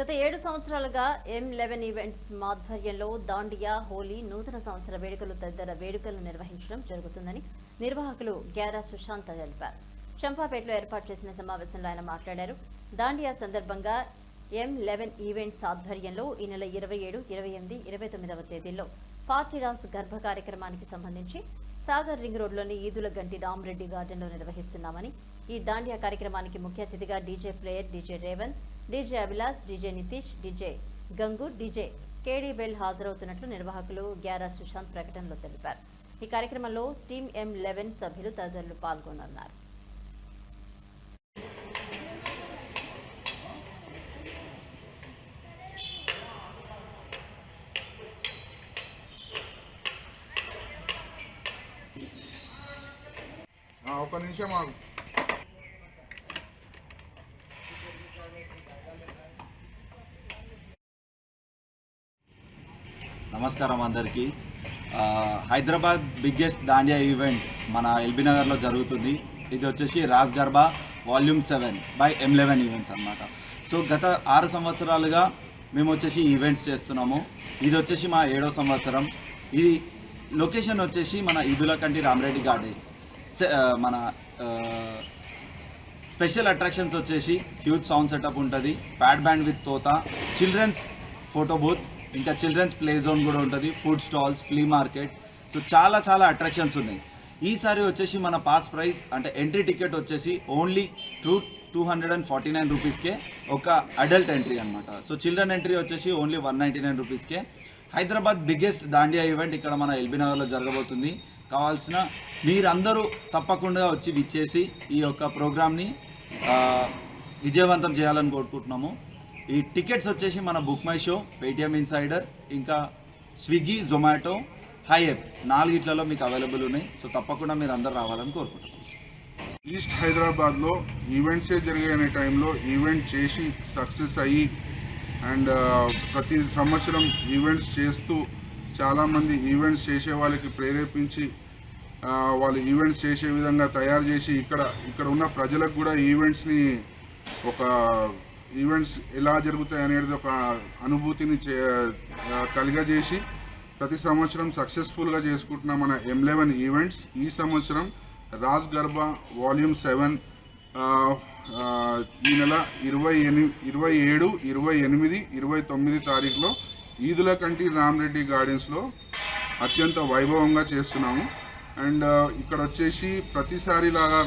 గత ఏడు సంవత్సరాలుగా ఎం లెవెన్ ఈవెంట్స్ ఆధ్వర్యంలో దాండియా హోలీ నూతన సంవత్సర వేడుకలు తదితర వేడుకలు నిర్వహించడం జరుగుతుందని నిర్వాహకులు గ్యారా సుశాంత్ తెలిపారు. చంపాపేటలో ఏర్పాటు చేసిన సమావేశంలో ఆయన మాట్లాడారు. దాండియా సందర్భంగా ఎం లెవెన్ ఈవెంట్స్ ఆధ్వర్యంలో ఈ నెల ఇరవై ఏడు ఇరవై ఎనిమిది ఇరవై తొమ్మిదవ తేదీల్లో పార్టీరాస్ గర్భ కార్యక్రమానికి సంబంధించి సాగర్ రింగ్ రోడ్లోని ఈదుల గంటి రామరెడ్డి గార్డెన్లో నిర్వహిస్తున్నామని ఈ దాండియా కార్యక్రమానికి ముఖ్య అతిథిగా DJ player DJ Revan DJ Abhilash DJ Nitish DJ Gangu DJ KD Bell హాజరవుతున్నట్లు నిర్వాహకులు గ్యారా సుశాంత్ ప్రకటనలో తెలిపారు. ఈ కార్యక్రమంలో టీం ఎం లెవెన్ సభ్యులు తదితరులు పాల్గొనున్నారు. ఒక నిమిషం ఆగు. నమస్కారం అందరికీ. హైదరాబాద్ బిగ్గెస్ట్ దాండియా ఈవెంట్ మన ఎల్బీ నగర్లో జరుగుతుంది. ఇది వచ్చేసి Raj Garba volume seven by M eleven events అన్నమాట. సో గత ఆరు సంవత్సరాలుగా మేము వచ్చేసి ఈవెంట్స్ చేస్తున్నాము. ఇది వచ్చేసి మా ఏడో సంవత్సరం. ఇది లొకేషన్ వచ్చేసి మన ఇదులకంటి రామరెడ్డి గార్డెన్. మన స్పెషల్ అట్రాక్షన్స్ వచ్చేసి హ్యూజ్ సౌండ్ సెటప్ ఉంటుంది. Pad band with తోత. Children's photo booth. ఇంకా చిల్డ్రన్స్ ప్లే జోన్ కూడా ఉంటుంది food stalls flea market so చాలా చాలా అట్రాక్షన్స్ ఉన్నాయి. ఈసారి వచ్చేసి మన పాస్ ప్రైస్ అంటే ఎంట్రీ టికెట్ వచ్చేసి only two two hundred and forty nine రూపీస్కే ఒక అడల్ట్ ఎంట్రీ అనమాట సో చిల్డ్రన్ ఎంట్రీ వచ్చేసి ఓన్లీ వన్ నైంటీ నైన్ రూపీస్కే హైదరాబాద్ బిగ్గెస్ట్ దాండియా ఈవెంట్ ఇక్కడ మన ఎల్బీ నగర్లో జరగబోతుంది. కావాల్సిన మీరందరూ తప్పకుండా వచ్చి విచ్చేసి ఈ యొక్క ప్రోగ్రామ్ని విజయవంతం చేయాలని కోరుకుంటున్నాము. ఈ టికెట్స్ వచ్చేసి మన book my show Paytm Insider ఇంకా స్విగ్గీ జొమాటో హై యాప్ నాలుగిట్లలో మీకు అవైలబుల్ ఉన్నాయి. సో తప్పకుండా మీరు అందరు రావాలని కోరుకుంటున్నాం. ఈస్ట్ హైదరాబాద్లో ఈవెంట్సే జరిగే టైంలో ఈవెంట్ చేసి సక్సెస్ అయ్యి అండ్ uh, ప్రతి సంవత్సరం ఈవెంట్స్ చేస్తూ చాలామంది ఈవెంట్స్ చేసే వాళ్ళకి ప్రేరేపించి uh, వాళ్ళు ఈవెంట్స్ చేసే విధంగా తయారు చేసి ఇక్కడ ఇక్కడ ఉన్న ప్రజలకు కూడా ఈవెంట్స్ని ఒక ఈవెంట్స్ ఎలా జరుగుతాయి అనేది ఒక అనుభూతిని చే కలుగజేసి ప్రతి సంవత్సరం సక్సెస్ఫుల్గా చేసుకుంటున్న మన ఎం లెవెన్ ఈవెంట్స్ ఈ సంవత్సరం రాజ్ గర్భా వాల్యూమ్ సెవెన్ ఈ నెల ఇరవై ఎని ఇరవై ఏడు ఇరవై ఎనిమిది ఇరవై తొమ్మిది తారీఖులో ఈదుల కంటి రామరెడ్డి గార్డెన్స్లో అత్యంత వైభవంగా చేస్తున్నాము. అండ్ ఇక్కడ వచ్చేసి ప్రతిసారిలాగా